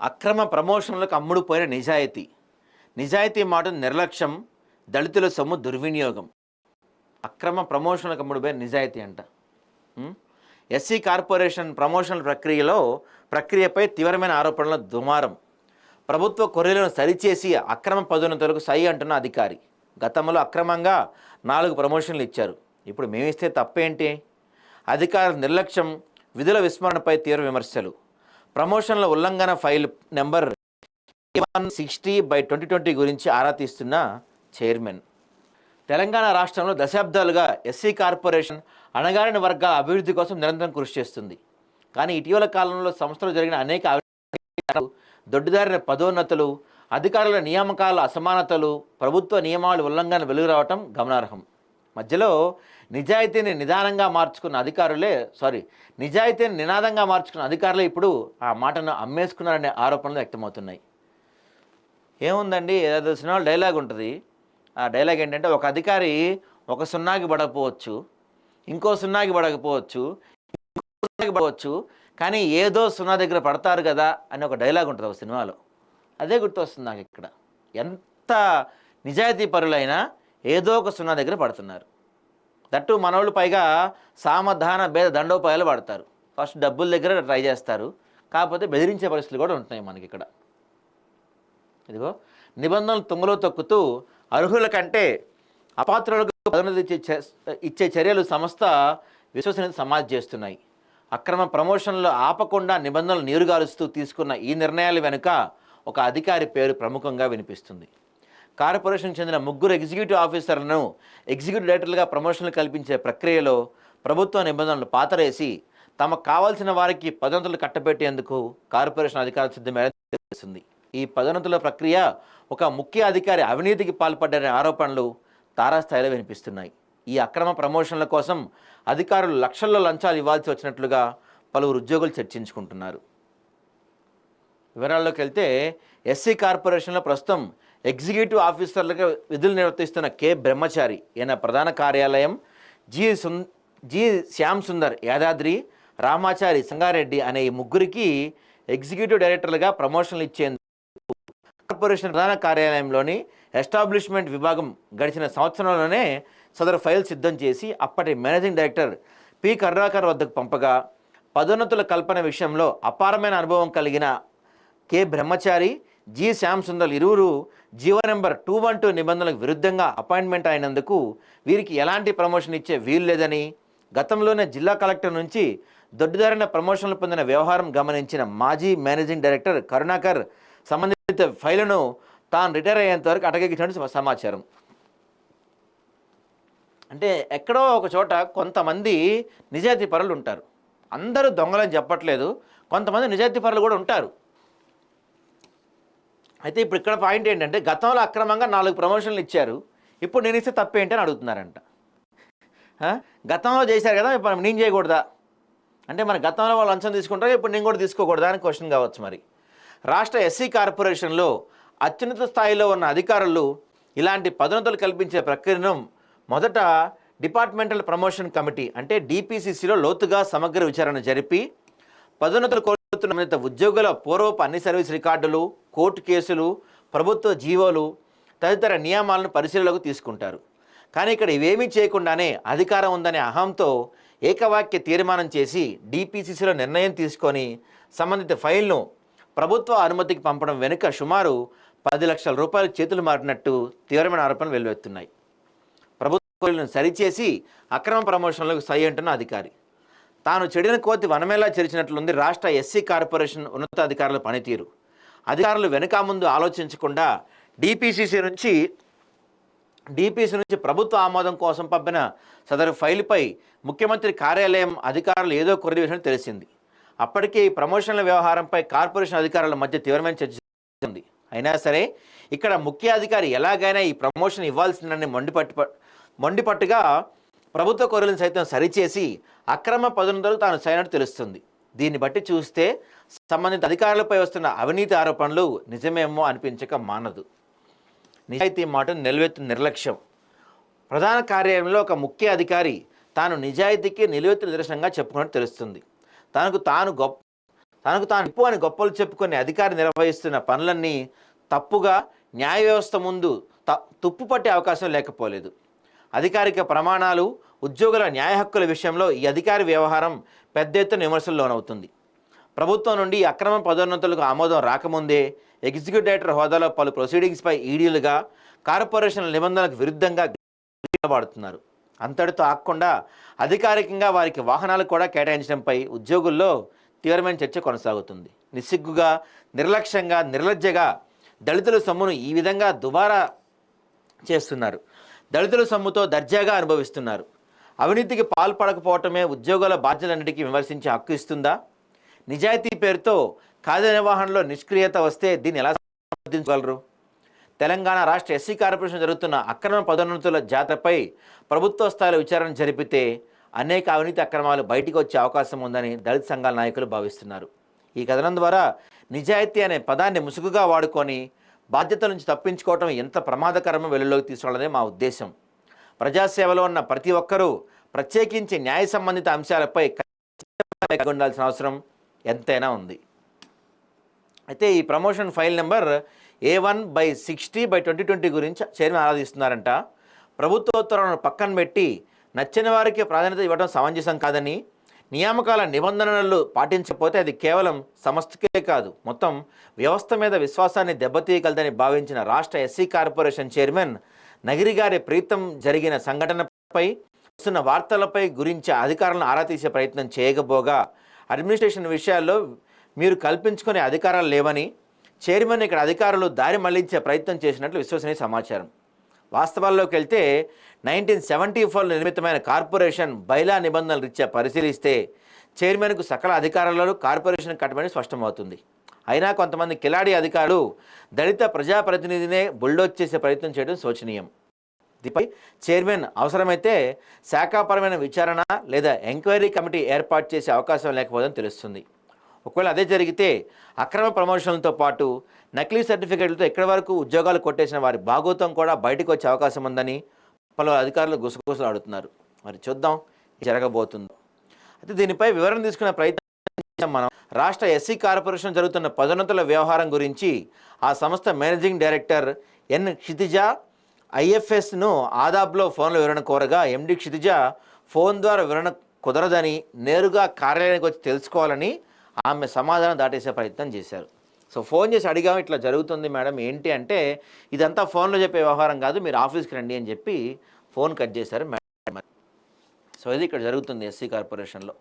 అక్రమ ప్రమోషన్లకు అమ్ముడుపోయిన నిజాయితీ. నిజాయితీ మాట నిర్లక్ష్యం దళితుల సొమ్ము దుర్వినియోగం. అక్రమ ప్రమోషన్లకు అమ్ముడుపోయిన నిజాయితీ అంట. ఎస్సీ కార్పొరేషన్ ప్రమోషన్ల ప్రక్రియలో ప్రక్రియపై తీవ్రమైన ఆరోపణల దుమారం. ప్రభుత్వ కొర్రీలను సరిచేసి అక్రమ పదోన్నతులకు సై అంటున్న అధికారి. గతంలో అక్రమంగా నాలుగు ప్రమోషన్లు ఇచ్చారు. ఇప్పుడు మేమిస్తే తప్పేంటి? అధికారుల నిర్లక్ష్యం విధుల విస్మరణపై తీవ్ర విమర్శలు. ప్రమోషన్ల ఉల్లంఘన file number one sixty by twenty twenty గురించి ఆరా తీస్తున్న చైర్మన్. తెలంగాణ రాష్ట్రంలో దశాబ్దాలుగా ఎస్సీ కార్పొరేషన్ అణగారిన వర్గాల అభివృద్ధి కోసం నిరంతరం కృషి చేస్తుంది. కానీ ఇటీవల కాలంలో సంస్థలో జరిగిన అనేక దొడ్డిదారిన పదోన్నతులు అధికారుల నియామకాల అసమానతలు ప్రభుత్వ నియమాలు ఉల్లంఘన వెలుగు రావటం గమనార్హం. మధ్యలో నిజాయితీని నిదానంగా మార్చుకున్న అధికారులే సారీ నిజాయితీని నినాదంగా మార్చుకున్న అధికారులే ఇప్పుడు ఆ మాటను అమ్మేసుకున్నారనే ఆరోపణలు వ్యక్తమవుతున్నాయి. ఏముందండి? ఏదో సినిమా డైలాగ్ ఉంటుంది. ఆ డైలాగ్ ఏంటంటే ఒక అధికారి ఒక సున్నాకి పడకపోవచ్చు ఇంకో సున్నాకి పడకపోవచ్చు సున్నాకి పడవచ్చు కానీ ఏదో సున్నా దగ్గర పడతారు కదా అని ఒక డైలాగ్ ఉంటుంది ఒక సినిమాలో. అదే గుర్తొస్తుంది నాకు ఇక్కడ. ఎంత నిజాయితీ పరులైనా ఏదో ఒక సున్నా దగ్గర పడుతున్నారు. దట్టు మనోళ్ళు పైగా సామధాన భేద దండోపాయాలు పడతారు ఫస్ట్ డబ్బుల దగ్గర ట్రై చేస్తారు. కాకపోతే బెదిరించే పరిస్థితులు కూడా ఉంటున్నాయి మనకి ఇక్కడ. ఇదిగో నిబంధనలు తుంగలో తొక్కుతూ అర్హుల కంటే అపాత్రులకు పదోన్నతి ఇచ్చే ఇచ్చే చర్యలు సంస్థ విశ్వసనీయత సమాజ్ చేస్తున్నాయి. అక్రమ ప్రమోషన్లు ఆపకుండా నిబంధనలు నీరుగారుస్తూ తీసుకున్న ఈ నిర్ణయాల వెనుక ఒక అధికారి పేరు ప్రముఖంగా వినిపిస్తుంది. కార్పొరేషన్ చెందిన ముగ్గురు ఎగ్జిక్యూటివ్ ఆఫీసర్లను ఎగ్జిక్యూటివ్ డైరెక్టర్లుగా ప్రమోషన్లు కల్పించే ప్రక్రియలో ప్రభుత్వ నిబంధనలు పాతరేసి తమకు కావాల్సిన వారికి పదోన్నతులు కట్టబెట్టేందుకు కార్పొరేషన్ అధికారులు సిద్ధమేస్తుంది ఈ పదోన్నతుల ప్రక్రియ ఒక ముఖ్య అధికారి అవినీతికి పాల్పడ్డనే ఆరోపణలు తారాస్థాయిలో వినిపిస్తున్నాయి. ఈ అక్రమ ప్రమోషన్ల కోసం అధికారులు లక్షల్లో లంచాలు ఇవ్వాల్సి వచ్చినట్లుగా పలువురు ఉద్యోగులు చర్చించుకుంటున్నారు. వివరాల్లోకి వెళ్తే ఎస్సీ కార్పొరేషన్లో ప్రస్తుతం ఎగ్జిక్యూటివ్ ఆఫీసర్లుగా విధులు నిర్వర్తిస్తున్న కె. బ్రహ్మచారి ఈయన ప్రధాన కార్యాలయం జి. సుం జి. శ్యామ్ సుందర్ యాదాద్రి రామాచారి సంగారెడ్డి అనే ఈ ముగ్గురికి ఎగ్జిక్యూటివ్ డైరెక్టర్లుగా ప్రమోషన్లు ఇచ్చేందుకు కార్పొరేషన్ ప్రధాన కార్యాలయంలోని ఎస్టాబ్లిష్మెంట్ విభాగం గడిచిన సంవత్సరంలోనే సదరు ఫైల్ సిద్ధం చేసి అప్పటి మేనేజింగ్ డైరెక్టర్ పి. కర్రాకర్ వద్దకు పంపగా పదోన్నతుల కల్పన విషయంలో అపారమైన అనుభవం కలిగిన కె. బ్రహ్మచారి జి శ్యామ్ సుందర్ ఇరువురు GO number two one two నిబంధనలకు విరుద్ధంగా అపాయింట్మెంట్ అయినందుకు వీరికి ఎలాంటి ప్రమోషన్ ఇచ్చే వీలు లేదని గతంలోనే జిల్లా కలెక్టర్ నుంచి దొడ్డిదారిన ప్రమోషన్లు పొందిన వ్యవహారం గమనించిన మాజీ మేనేజింగ్ డైరెక్టర్ కరుణాకర్ సంబంధిత ఫైలును తాను రిటైర్ అయ్యేంత వరకు అటకెక్కించినట్టు సమాచారం. అంటే ఎక్కడో ఒక చోట కొంతమంది నిజాయితీ పరులు ఉంటారు. అందరూ దొంగలని చెప్పట్లేదు. కొంతమంది నిజాయితీ పరులు కూడా ఉంటారు. అయితే ఇప్పుడు ఇక్కడ పాయింట్ ఏంటంటే గతంలో అక్రమంగా నాలుగు ప్రమోషన్లు ఇచ్చారు. ఇప్పుడు నేను ఇస్తే తప్పేంటి అని అడుగుతున్నారంట. గతంలో చేశారు కదా ఇప్పుడు నేను చేయకూడదా? అంటే మన గతంలో వాళ్ళు లంచం తీసుకుంటారు ఇప్పుడు నేను కూడా తీసుకోకూడదా అని క్వశ్చన్ కావచ్చు మరి. రాష్ట్ర ఎస్సీ కార్పొరేషన్లో అత్యున్నత స్థాయిలో ఉన్న అధికారులు ఇలాంటి పదోన్నతులు కల్పించే ప్రక్రియను మొదట డిపార్ట్మెంటల్ ప్రమోషన్ కమిటీ అంటే డిపిసిసిలో లోతుగా సమగ్ర విచారణ జరిపి పదోన్నతులు ఉద్యోగుల పూర్వపు అన్ని సర్వీస్ రికార్డులు కోర్టు కేసులు ప్రభుత్వ జీవోలు తదితర నియమాలను పరిశీలనలోకి తీసుకుంటారు. కానీ ఇక్కడ ఇవేమీ చేయకుండానే అధికారం ఉందనే అహంతో ఏకవాక్య తీర్మానం చేసి డిపిసిసిలో నిర్ణయం తీసుకొని సంబంధిత ఫైల్ను ప్రభుత్వ అనుమతికి పంపడం వెనుక సుమారు పది లక్షల రూపాయలు చేతులు మారినట్టు తీవ్రమైన ఆరోపణలు వెల్లువెత్తున్నాయి ప్రభుత్వాలను సరిచేసి అక్రమ ప్రమోషన్లకు సై అంటున్న అధికారి. తాను చెడిన కోతి వనమేలా చెరిచినట్లుంది రాష్ట్ర ఎస్సీ కార్పొరేషన్ ఉన్నతాధికారుల పనితీరు. అధికారులు వెనుక ముందు ఆలోచించకుండా డిపిసిసి నుంచి డిపిసి నుంచి ప్రభుత్వ ఆమోదం కోసం పంపిన సదరు ఫైలుపై ముఖ్యమంత్రి కార్యాలయం అధికారులు ఏదో కొరది విషయం తెలిసింది. అప్పటికే ఈ ప్రమోషన్ల వ్యవహారంపై కార్పొరేషన్ అధికారుల మధ్య తీవ్రమైన చర్చ జరిగింది. అయినా సరే ఇక్కడ ముఖ్య అధికారి ఎలాగైనా ఈ ప్రమోషన్ ఇవ్వాల్సిందని మండిపట్టు మండిపట్టుగా ప్రభుత్వ కొరలను సైతం సరిచేసి అక్రమ పదోన్నతులకు తాను సైనట్టు తెలుస్తుంది. దీన్ని బట్టి చూస్తే సంబంధిత అధికారులపై వస్తున్న అవినీతి ఆరోపణలు నిజమేమో అనిపించక మానదు. నిజాయితీ మాట నిలవెత్తు నిర్లక్ష్యం. ప్రధాన కార్యాలయంలో ఒక ముఖ్య అధికారి తాను నిజాయితీకి నిలువెత్తు నిదర్శనంగా చెప్పుకున్నట్టు తెలుస్తుంది. తనకు తాను గొప్ప తనకు తాను ఎక్కువ అని గొప్పలు చెప్పుకొని అధికారి నిర్వహిస్తున్న పనులన్నీ తప్పుగా న్యాయ వ్యవస్థ ముందు త తుప్పు పట్టే అవకాశం లేకపోలేదు. అధికారిక ప్రమాణాలు ఉద్యోగుల న్యాయ హక్కుల విషయంలో ఈ అధికారి వ్యవహారం పెద్ద ఎత్తున విమర్శలు లోనవుతుంది. ప్రభుత్వం నుండి అక్రమ పదోన్నతులకు ఆమోదం రాకముందే ఎగ్జిక్యూటివ్ హోదాలో పలు ప్రొసీడింగ్స్పై ఈడీలుగా కార్పొరేషన్ల నిబంధనలకు విరుద్ధంగా వాడుతున్నారు అంతటితో ఆగకుండా అధికారికంగా వారికి వాహనాలు కూడా కేటాయించడంపై ఉద్యోగుల్లో తీవ్రమైన చర్చ కొనసాగుతుంది. నిస్సిగ్గుగా నిర్లక్ష్యంగా నిర్లజ్జగా దళితుల సొమ్మును ఈ విధంగా దుబారా చేస్తున్నారు. దళితుల సొమ్ముతో దర్జాగా అనుభవిస్తున్నారు. అవినీతికి పాల్పడకపోవటమే ఉద్యోగుల బాధ్యతలన్నిటికీ విమర్శించే హక్కు ఇస్తుందా? నిజాయితీ పేరుతో కార్య నిర్వహణలో నిష్క్రియత వస్తే దీన్ని ఎలా సమర్థించగలరు? తెలంగాణ రాష్ట్ర ఎస్సీ కార్పొరేషన్ జరుగుతున్న అక్రమ పదోన్నతుల జాతరపై ప్రభుత్వ స్థాయిలో విచారణ జరిపితే అనేక అవినీతి అక్రమాలు బయటికి వచ్చే అవకాశం ఉందని దళిత సంఘాల నాయకులు భావిస్తున్నారు. ఈ కథనం ద్వారా నిజాయితీ అనే పదాన్ని ముసుగుగా వాడుకొని బాధ్యతల నుంచి తప్పించుకోవటం ఎంత ప్రమాదకరమో వెలుగులోకి తీసుకోవాలనే మా ఉద్దేశం. ప్రజాసేవలో ఉన్న ప్రతి ఒక్కరూ ప్రత్యేకించి న్యాయ సంబంధిత అంశాలపై ఖచ్చితంగా ఉండాల్సిన అవసరం ఎంతైనా ఉంది. అయితే ఈ promotion file number A one by sixty by twenty twenty గురించి చైర్మన్ ఆరాధిస్తున్నారంట. ప్రభుత్వోత్తర్వులను పక్కన పెట్టి నచ్చిన వారికి ప్రాధాన్యత ఇవ్వడం సమంజసం కాదని నియామకాల నిబంధనలు పాటించకపోతే అది కేవలం సంస్థకే కాదు మొత్తం వ్యవస్థ మీద విశ్వాసాన్ని దెబ్బతీయగలదని భావించిన రాష్ట్ర ఎస్సీ కార్పొరేషన్ చైర్మన్ నగిరి గారి ప్రీతం జరిగిన సంఘటనపై వస్తున్న వార్తలపై గురించి అధికారులను ఆరా తీసే ప్రయత్నం చేయకపోగా అడ్మినిస్ట్రేషన్ విషయాల్లో మీరు కల్పించుకునే అధికారాలు లేవని చైర్మన్ ఇక్కడ అధికారులు దారి మళ్ళించే ప్రయత్నం చేసినట్లు విశ్వసనీయ సమాచారం. వాస్తవాల్లోకి వెళ్తే నైన్టీన్ సెవెంటీ ఫోర్లో నిర్మితమైన కార్పొరేషన్ బైలా నిబంధనలు రీత్యా పరిశీలిస్తే చైర్మన్కు సకల అధికారాలను కార్పొరేషన్ కట్టమని స్పష్టమవుతుంది. అయినా కొంతమంది కిలాడి అధికారులు దళిత ప్రజాప్రతినిధినే బుల్డోజ్ చేసే ప్రయత్నం చేయడం శోచనీయం. దీనిపై చైర్మన్ అవసరమైతే శాఖాపరమైన విచారణ లేదా ఎంక్వైరీ కమిటీ ఏర్పాటు చేసే అవకాశం లేకపోవడం తెలుస్తుంది. ఒకవేళ అదే జరిగితే అక్రమ ప్రమోషన్లతో పాటు నకిలీ సర్టిఫికేట్లతో ఎక్కడి వరకు ఉద్యోగాలు కొట్టేసిన వారి భాగోతం కూడా బయటకు వచ్చే అవకాశం ఉందని పలు అధికారులు గుసగుసలు ఆడుతున్నారు మరి చూద్దాం జరగబోతుందో. అయితే దీనిపై వివరణ తీసుకునే ప్రయత్నం మనం రాష్ట్ర ఎస్సీ కార్పొరేషన్ జరుగుతున్న పదోన్నతుల వ్యవహారం గురించి ఆ సంస్థ మేనేజింగ్ డైరెక్టర్ ఎన్ క్షితిజ ఐఎఫ్ఎస్ను ఆదాబ్లో ఫోన్లో వివరణ కోరగా ఎండి క్షితిజ ఫోన్ ద్వారా వివరణ కుదరదని నేరుగా కార్యాలయానికి వచ్చి తెలుసుకోవాలని ఆమె సమాధానం దాటేసే ప్రయత్నం చేశారు. సో ఫోన్ చేసి అడిగాం ఇట్లా జరుగుతుంది మేడం ఏంటి అంటే ఇదంతా ఫోన్లో చెప్పే వ్యవహారం కాదు మీరు ఆఫీస్కి రండి అని చెప్పి ఫోన్ కట్ చేశారు మేడం. సో ఇది ఇక్కడ జరుగుతుంది ఎస్సీ కార్పొరేషన్లో.